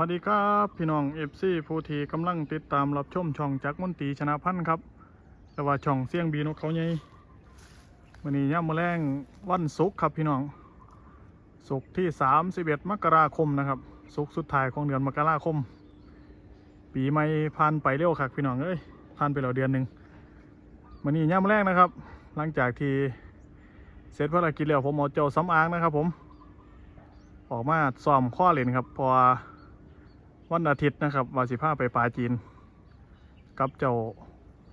วัสดีครับพี่น้องเอฟซีผู้ที่กำลังติดตามรับชมช่องจักมนตรีชนะพันธ์ครับ แต่ว่าช่องเสียงบีนกเขาใหญ่วันนี้ย่ามาแรงวันศุกร์ครับพี่น้องศุกร์ที่ 31 มกราคมนะครับศุกร์สุดท้ายของเดือนมกราคม ปีใหม่ผ่านไปเร็วครับพี่น้องเอ้ยผ่านไปแล้วเดือนหนึ่งวันนี้ย่ามาแรงนะครับ หลังจากที่เสร็จภารกิจแล้วผมเอาเจ้าสำอ้างนะครับผม ออกมาซ้อมข้อเล่นครับพอ วันอาทิตย์นะครับวาสิพาไปปลาจีน กับเจ้า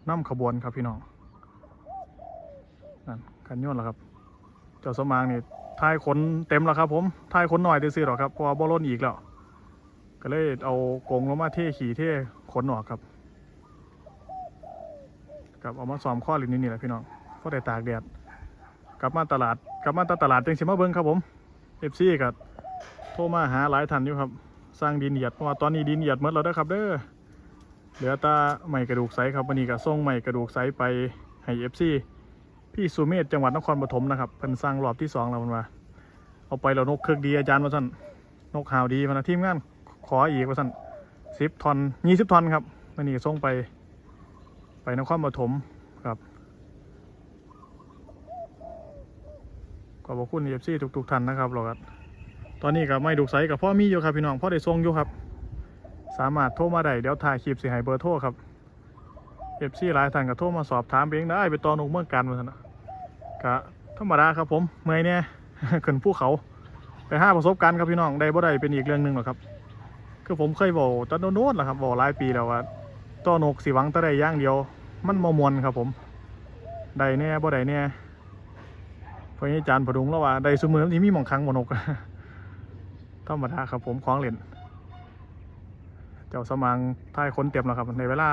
น้ำขบวนครับพี่น้องนั่นคันโยนแล้วครับ เจ้าสมางนี่ทายขนเต็มแล้วครับ ผมทายขนหน่อยได้ซื้อหรอครับเพราะว่าบ่ล้นอีกแล้วก็เลยเอากงลงมาเท่ขี่เท่ขนออกครับกับเอามาซ้อมข้อเล่นนี่นี่แหละพี่น้องเพราะได้ตากแดดกลับมาตลาดกลับมาตลาดจังสิมาเบิ้งครับผมเอฟซีกับโทรมาหาหลายทันอยู่ครับ สร้างดินเหยียดเพราะว่าตอนนี้ดินเหยียดหมดแล้วนะครับ เด้อเหลือตาใหม่กระดูกไซครับวันนี้ก็ส่งใหม่กระดูกไซไปให้เอฟซีพี่สุเมธจังหวัดนครปฐมนะครับเป็นสร้างรอบที่สองแล้วมันว่าเอาไปแล้วนกเครือกดีอาจารย์ว่าสั่นนกหาวดีพนะทีมงานขออีกว่าสั่นสิบทอนยี่สิบทอนครับวันนี้ก็ส่งไป ไปนครปฐมครับขอบคุณเอฟซีทุกๆท่านนะครับเราก็ ตอนนี้ก็ไม่ดูไซกับพ่อมีอยู่ครับพี่น้องพ่อได้ทรงอยู่ครับ สามารถโทรมาได้เดี๋ยวถ่ายคลิปสิให้เบอร์โทรครับเอฟซีหลายท่านก็โทรมาสอบถามเองได้ไปตอนนุกเมื่อกันมาสนะก็ธรรมดาครับผมเมื่อยเนี่ยขึ้นภูเขาไปห้าประสบการณ์ครับพี่น้องได้บ่ได้เป็นอีกเรื่องหนึ่งหรอกครับ คือผมเคยบอกตอนโน้นแหละครับบอกหลายปีแล้วว่าต้อนกสิหวังตะได้ย่างเดียว มันมมวนครับผมได้แน่บ่ได้แน่เพราะอาจารย์ผดุงแล้วว่าได้สมือที่มีหมองคังหมอนก ธรรมดาครับผมคล้องเหรียญเจ้าสมังท้ายคนเต็มแล้วครับ ในเวลา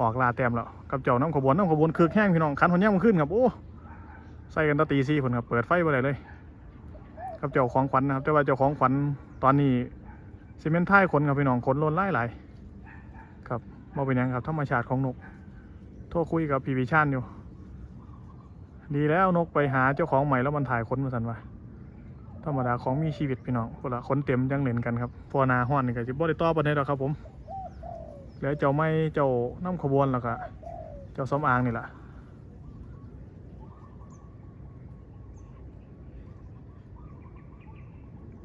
ออกลาเต็มแล้วกับเจ้าน้ำขบวนน้ำขบวนคือแห้งพี่น้องคันคนย่งมันขึ้นครับโอ้ใส่กันตะตีซี่คนครับเปิดไฟไปเลยเลยกับเจ้าของขวัญนะครับแต่ว่าเจ้าของขวัญตอนนี้ซีเมนต์ท้ายคนครับพี่น้องขนล้นไล่ไหลายครับมาเป็นยังครับธรรมชาติของนกโทรคุยกับพี่วิชานอยู่ ดีแล้วนกไปหาเจ้าของใหม่แล้วมันถ่ายคนมาสันวะ ธรรมดาของมีชีวิตพี่น้องคนละคนเต็มจังเล่นกันครับพอหนาห้อนนี่ก็จะบ่ได้ต่อปานใดดอกครับผม แล้วเจ้าไม่เจ้าน้ำขบวนแล้วก็เจ้าสมอางนี่แหละ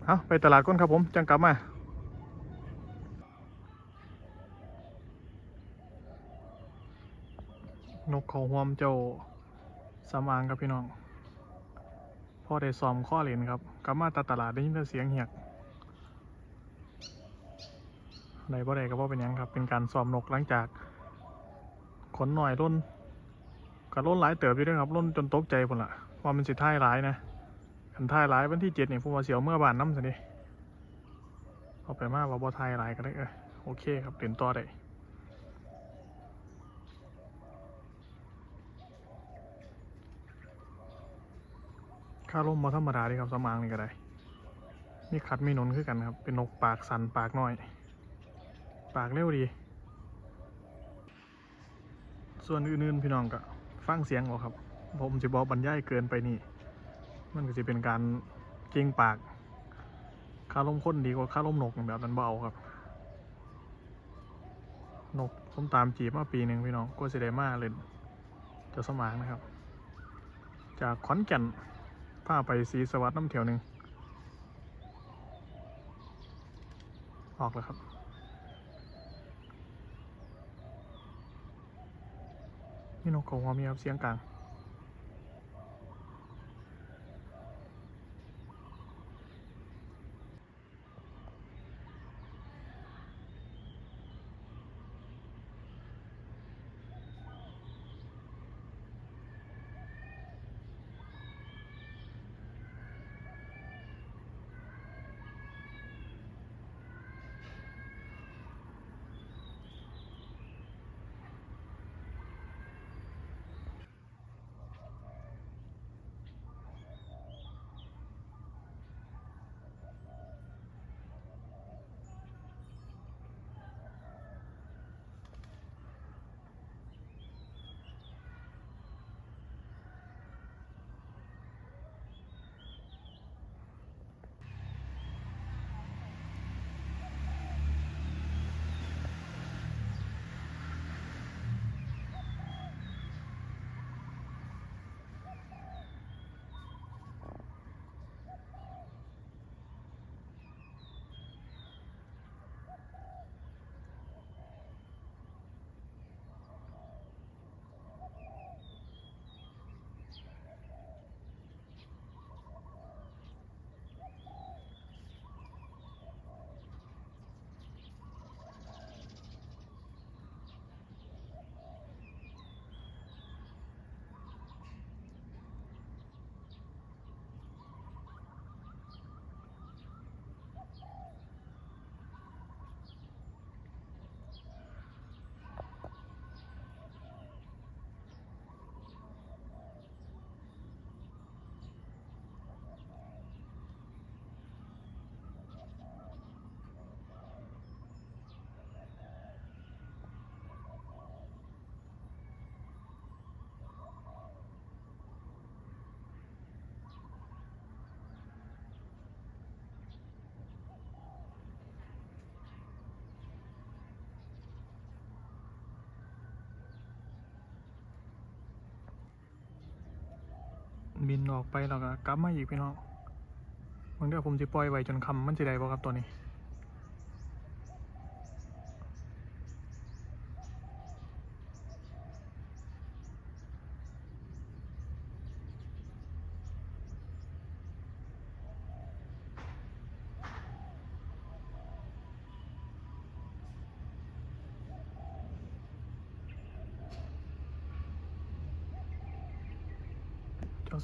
เอาไปตลาดก่อนครับผมจังกลับมา นกเขาหวมเจ้าสมอางครับพี่น้อง พ่อได้ซ้อมข้อเล่นครับกลับมาตาตลาดได้ยินแต่เสียงเหียกในบ่ได้ก็บ่เป็นยังครับ เป็นการซ้อมนกหลังจาก ขนหน่อยล้นก็ล้นหลายเติบอยู่ด้วยครับล้นจนตกใจพุ่นละว่ามันสิท่ายหลายนะขันท่ายหลายวันที่เจ็ดนี่ผมว่าเสียวเมื่อบานน้ำสินี่เอาไปมากว่าบ่ท่ายหลายก็ได้เออโอเคครับเปลี่ยนต่อได้ ค่าร่มมาธรรมดาดีครับสมางนี่ก็ได้มีขัดมีหนนคือกันครับ เป็นนกปากสันปากน้อย ปากเร็วดี ส่วนอื่นๆพี่น้องก็ฟังเสียงเอาครับ ผมจะบอกบรรยายเกินไปนี่ มันก็จะเป็นการเก่งปากค่าร่มข้นดีกว่าค่าร่มนกแบบนั้นเบาครับ นกผมตามจีบมาปีหนึ่งพี่น้องก็เสิได้มาเล่นเจะสมางนะครับ จากขอนแก่น พาไปสีสวัสดิ์น้ำเถียวหนึ่งออกแล้วครับ นี่นกขาหัวมีครับเสียงกลาง บินออกไปแล้วก็กลับมาอีกพี่น้องบางเดี๋ยวผมจะปล่อยไว้จนคำมันจะได้บ่ครับตัวนี้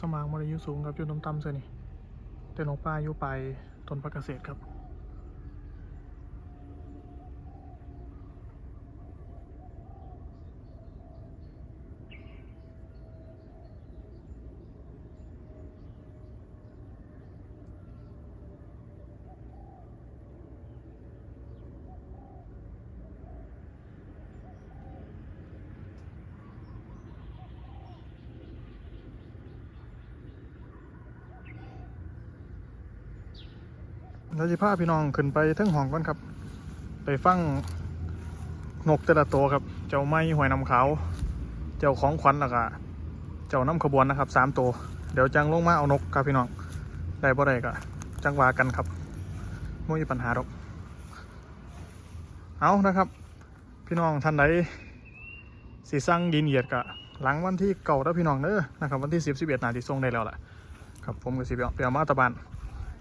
สมางมรยุสูงครับอยู่น้ำต่ำเสียนี่แต่นกปลาอยู่ไปต้นพักเกษตรครับ เราจะพาพี่น้องขึ้นไปทั้งห้องก่อนครับ ไปฟังนกแต่ละตัวครับ เจ้าไม้หอยนำขาว เจ้าของขวัญแล้วก็เจ้าน้ำขบวนนะครับสามตัว เดี๋ยวจังลงมาเอานกครับพี่น้อง ได้บ่ได้ก็จังวากันครับไม่มีปัญหาหรอก เอานะครับ พี่น้องท่านใดสีสั่งดินเหยียดกะ หลังวันที่เก่าแล้วพี่น้องเด้อนะครับวันที่สิบสิบเอ็ดนาทีส่งได้แล้วแหละครับผมก็สิไปเอาไปเอามาตะบาน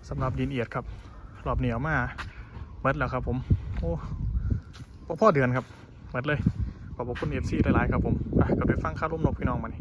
สำหรับดินเอียดครับ รอบเหนียวมาเมดแล้วครับ ผม โอ้พ่อเดือนครับเมดเลยขอบคุณเอฟซีหลายๆครับผมไปก็ไปฟังค่าร่มนกพี่น้องมานี่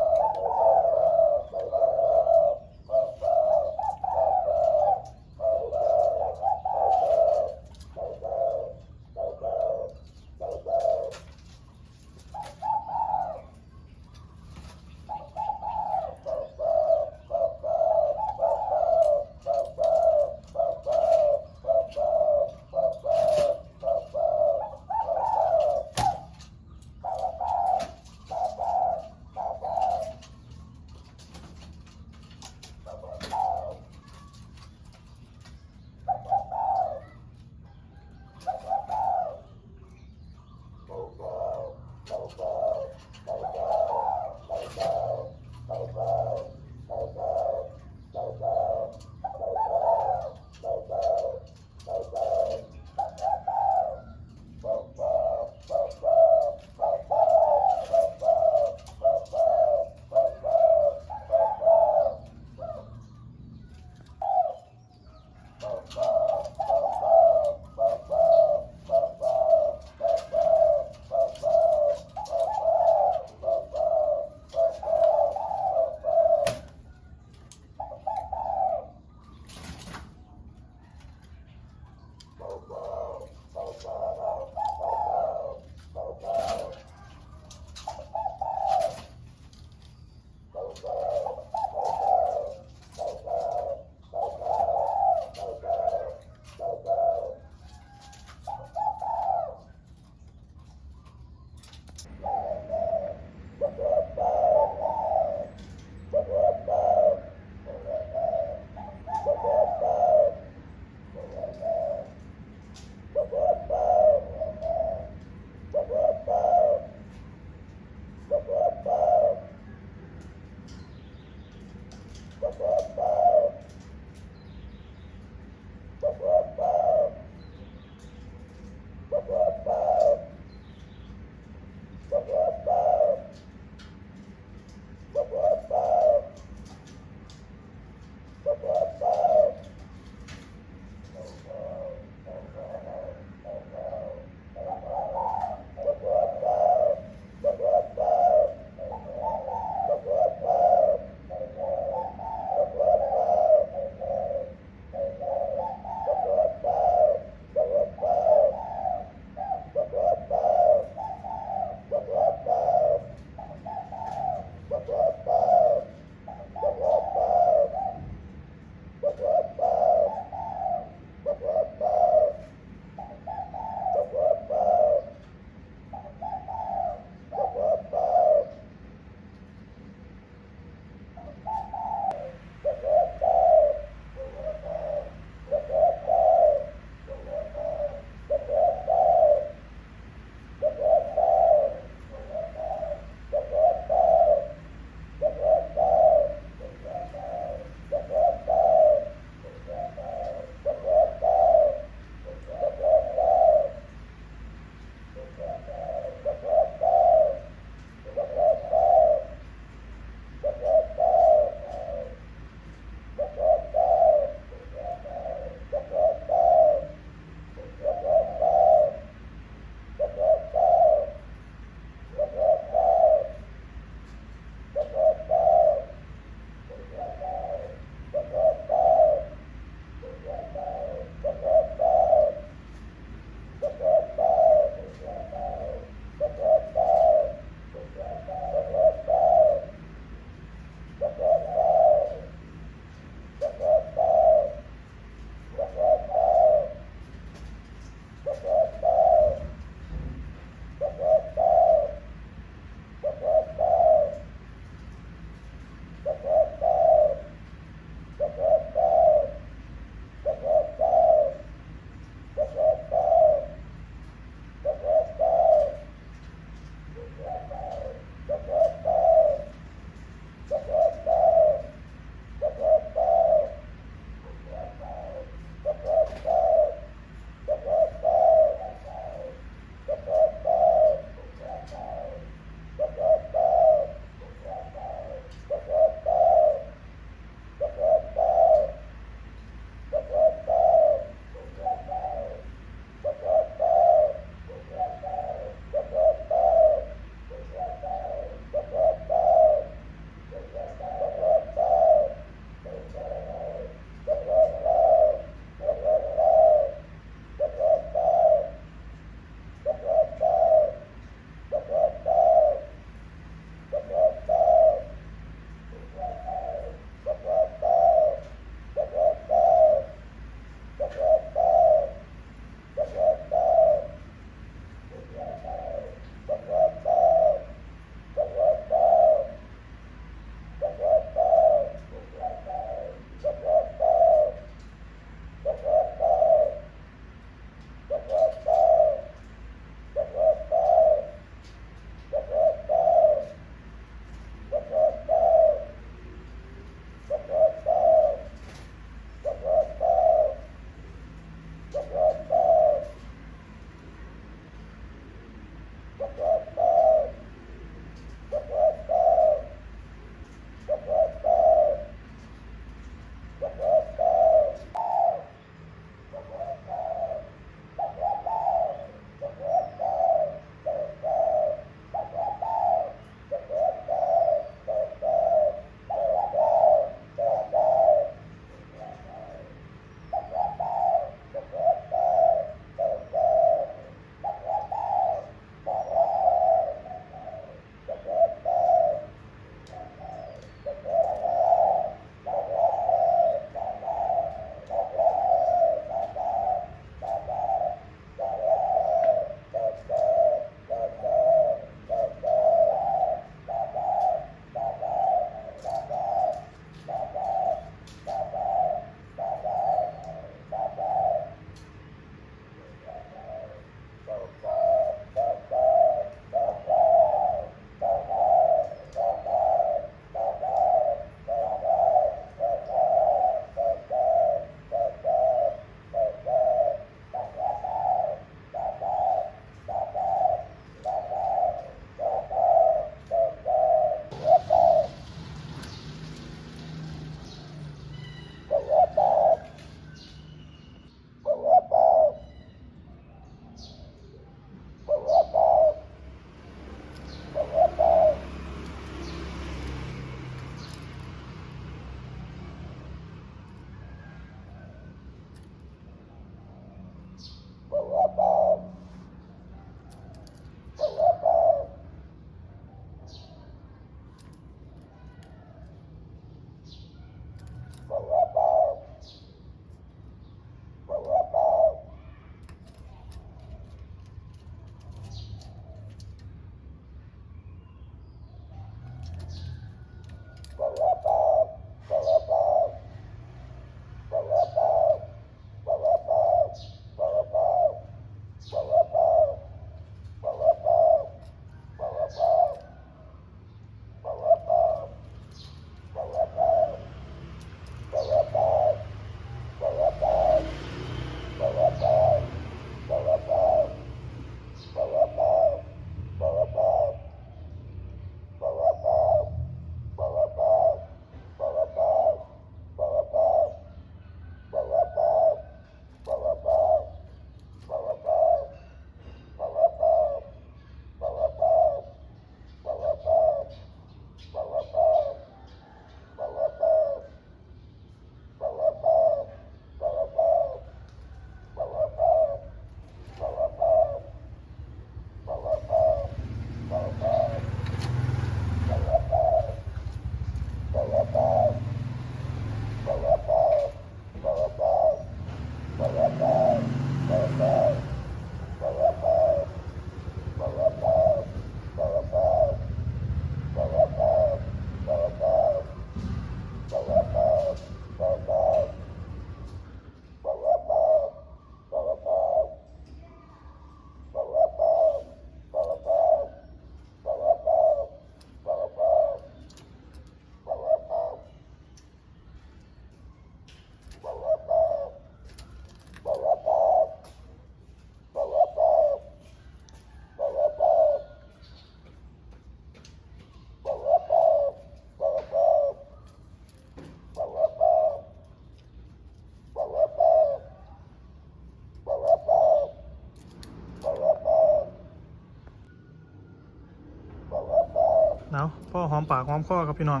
เนาะพ่อหอมปากหอมคอครับพี่น้อง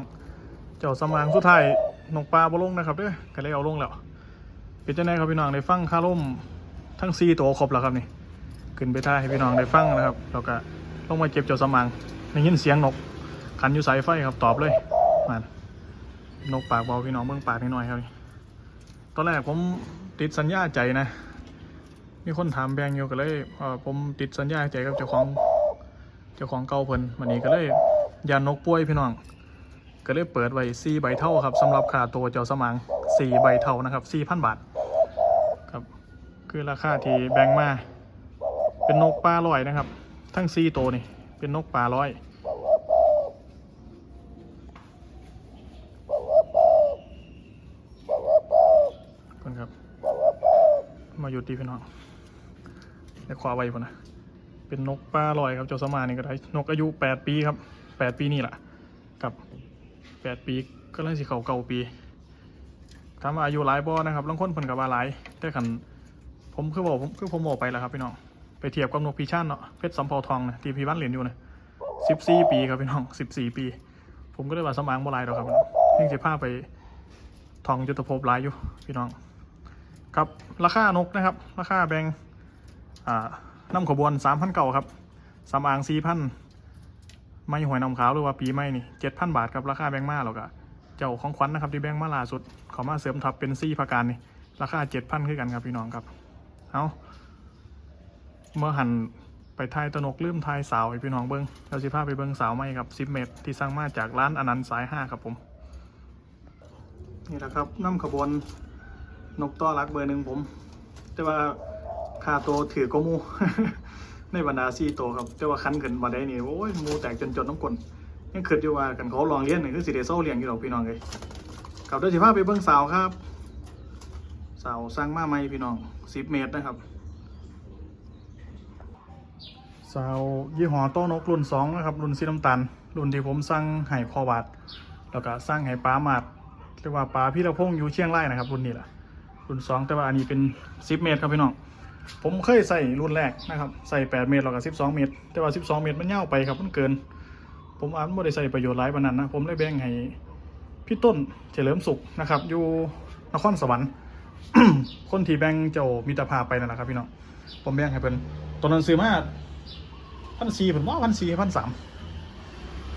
เจ้าสมางสุดท้ายนกปลาบ่ลงนะครับเด้อก็เลยเอาลงแล้วเป็นจังไดครับพี่น้องได้ฟังคาร่มทั้ง4ตัวครบแล้วครับนี่ขึ้นไปท่าให้พี่น้องได้ฟังนะครับแล้วก็ลงมาเก็บเจ้าสมางได้ยินเสียงนกขันอยู่สายไฟครับตอบเลยมันนกปากเบาพี่น้องเบิ่งปากนิดหน่อยครับตอนแรกผมติดสัญญาใจนะ มีคนถามแบงอยู่ก็เลยผมติดสัญญาใจกับเจ้าของ เจ้าของเก่าเพิ่นวันนี้ก็เลย ยานนกป่วยพี่น้อง ก็เลยเปิดไว้4ใบเท่าครับสำหรับค่าตัวเจ้าสมาง4ใบเท่านะครับ4,000 บาทครับคือราคาที่แบงมา เป็นนกปลาลอยนะครับ ทั้ง4ตัวนี่เป็นนกปลาลอยคนครับ มาอยู่ตีพี่น้องเดี๋ยวขวาไว้พุ่นนะเป็นนกปลาลอยครับเจ้าสมานี่ก็ได้นกอายุแปดปีครับ แปดปีนี่แหละกับแปดปีก็เลยสิเขาเก่าปีถามว่าอายุหลายบ่นะครับลางคนเพิ่นกับว่าหลายแต่ขันผมคือบอกผมคือผมบอกไปแล้วครับพี่น้องไปเทียบกับนกพีชานเนาะเพชรสำเภาทองนะที่พี่บ้านเหรียญอยู่นะสิบสี่ปีครับพี่น้องสิบสี่ปี ผมก็เลยว่าสมางบ่หลายดอกครับยิ่งสิพาไปทองยุทธภพหลายอยู่พี่น้อง ครับราคานกนะครับ ราคาแบงอ่าน้ำขบวนสามพันเก่าครับสามอ่างสี่พัน ไม่หวยนำขาวหรือว่าปีไม่นี่เจ็ดพันบาทครับราคาแบงมาแล้วก็เจ้าของขวัญนะครับที่แบงมาล่าสุดเขามาเสริมทับเป็นซี่ประการนี่ราคาเจ็ดพันคือกันครับพี่น้องครับเอาเมื่อหันไปทายตนกลืมทายสาวให้พี่น้องเบิ้งเราสิพาไปเบิ้งสาวไม่ครับสิบเมตรที่สร้างมาจากร้านอนันต์สายห้าครับผม นี่แหละครับน้ำขบวนนกต้อรักเบอร์หนึ่งผม แต่ว่าค่าตัวถือก็มู ในบรรดาซี่ตัวครับ แต่ว่าคันขึ้นมาได้นี่โอ้ยมูแตกจนจนน้ำกลนยังคิดอยู่ว่ากันเขาลองเลี้ยงหนึ่งคือสิเดโซ่เลี้ยงอยู่หรอกพี่น้องเลยกับด้วยสิภาพไปเบิ้งสาวครับสาวสร้างมาใหม่พี่น้องสิบเมตรนะครับสาวยี่ห้อโต้นกรุ่นสองนะครับรุ่นสีน้ำตาลรุ่นที่ผมสร้างไห่พอบาทแล้วก็สร้างไห่ปลาหมาดเรียกว่าปลาพี่ละพงอยู่เชียงรายนะครับ รุ่นนี้แหละรุ่นสองแต่ว่าอันนี้เป็นสิบเมตรครับพี่น้อง ผมเคยใส่รุ่นแรกนะครับใส่แปดเมตรแล้วก็สิบสองเมตร แต่ว่าสิบสองเมตรมันเน่าไปครับมันเกิน ผมอาจไม่ได้ใส่ประโยชน์หลายปานนั้นนะผมเลยแบ่งให้พี่ต้นเฉลิมสุขนะครับ อยู่นครสวรรค์คนที่แบ่งเจ้ามิตรภาพไปนั่นแหละครับพี่น้องผมแบ่งให้เพิ่นตอนนั้นซื้อมาพันสี่ผมว่าพันสี่พันสาม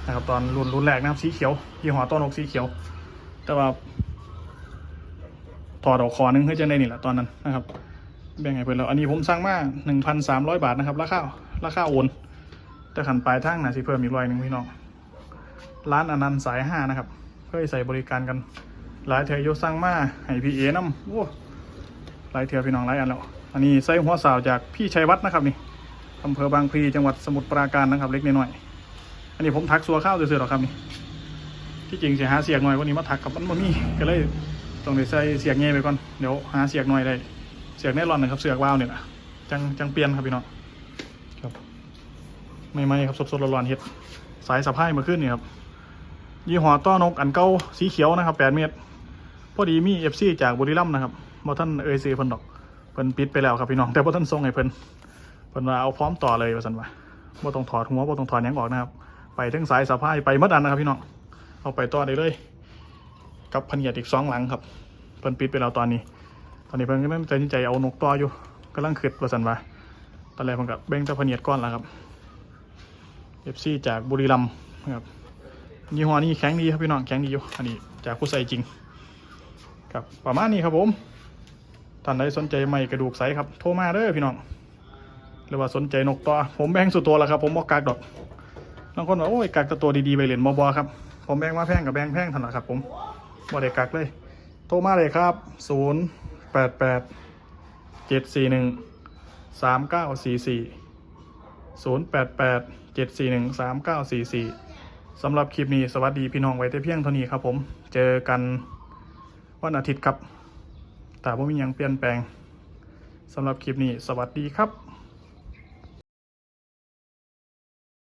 นะครับตอนรุ่นรุ่นแรกนะครับสีเขียวยี่ห้อต้นนกสีเขียว แต่ว่าถอดออกคอนึงเพื่อจะได้นี่แหละตอนนั้นนะครับ แบ่งให้เพื่อนแล้วอันนี้ผมสั่งมาหนึ่งพันสามร้อยบาทนะครับ ราคาราคาโอน แต่ขันปลายทางนะสิเพิ่มอีกร้อยหนึ่งพี่น้อง ร้านอนันต์สายห้านะครับเพื่อใส่บริการกัน หลายเทอยกสั่งมาให้พี่เอน้ำโอ้หลายเถือพี่น้องหลายอันแล้ว อันนี้ใส่หัวสาวจากพี่ชัยวัฒน์นะครับนี่อำเภอบางพลีจังหวัดสมุทรปราการนะครับ เล็กน้อย อันนี้ผมทักซัวข้าวเสือๆหรอกครับนี่ ที่จริงเสียหาเสียกหน่อยวันนี้มาถักกับมันบ่มีก็เลยต้องได้ใส่เสียกเงี้ยไปก่อน เดี๋ยวหาเสียกหน่อยได้ เสียกแน่รอนนะครับ เสียกวาวเนี่ยนะจังจังเปลี่ยนครับพี่น้องครับไม่ไม่ครับสดๆร้อนๆเฮ็ดสายสะพายมาขึ้นนี่ครับยี่ห้อต้อนกอันเก่าสีเขียวนะครับแปดเมตร พอดีมีเอฟซีจากบุรีรัมย์นะครับบ่ท่านเอซื้อเพิ่นดอกเพิ่นปิดไปแล้วครับพี่น้องแต่บ่ท่านส่งให้เพิ่นเพิ่นว่าเอาพร้อมต่อเลยว่าซั่นว่าบ่ต้องถอดหัวบ่ต้องถอดยังออกนะครับ ไปทั้งสายสะพายไปหมดอันนะครับพี่น้องเอาไปต่อได้เลย กับพันเหยียดอีกสองหลังครับเพิ่นปิดไปแล้วตอนนี้ ตอนนี้เพิ่นก็เริ่มตัดสินใจเอานกต่ออยู่กำลังขึ้นว่าสันว่าตอนแรกเพิ่นกับเบ่งตะพันเหยียดก้อนแล้วครับเอฟซีจากบุรีรัมย์นะครับยี่ห้อนี้แข็งดีครับพี่น้องแข็งดีอยู่อันนี้จากผู้ใส่จริงครับประมาณนี้ครับผมท่านใดสนใจไม่กระดูกใสครับโทรมาเด้อพี่น้องหรือว่าสนใจนกต่อผมแบ่งสุดตัวแล้วครับผมบอกกากดอกบางคนบอกโอ้ยกักแต่ตัวดีๆไปเหรียญบอบอครับผมแบงมาแพงกับแบงแพงถนัดครับผมบ่ได้กักเลย โทรมาเลยครับศูนย์ แปดแปดเจ็ดสี่หนึ่งสามเก้าสี่สี่ศูนย์แปดแปดเจ็ดสี่หนึ่งสามเก้าสี่สี่สำหรับคลิปนี้สวัสดีพี่น้องไว้แต่เพียงเท่านี้ครับผมเจอกันวันอาทิตย์ครับแต่ว่ามีหยังเปลี่ยนแปลงสำหรับคลิปนี้สวัสดีครับ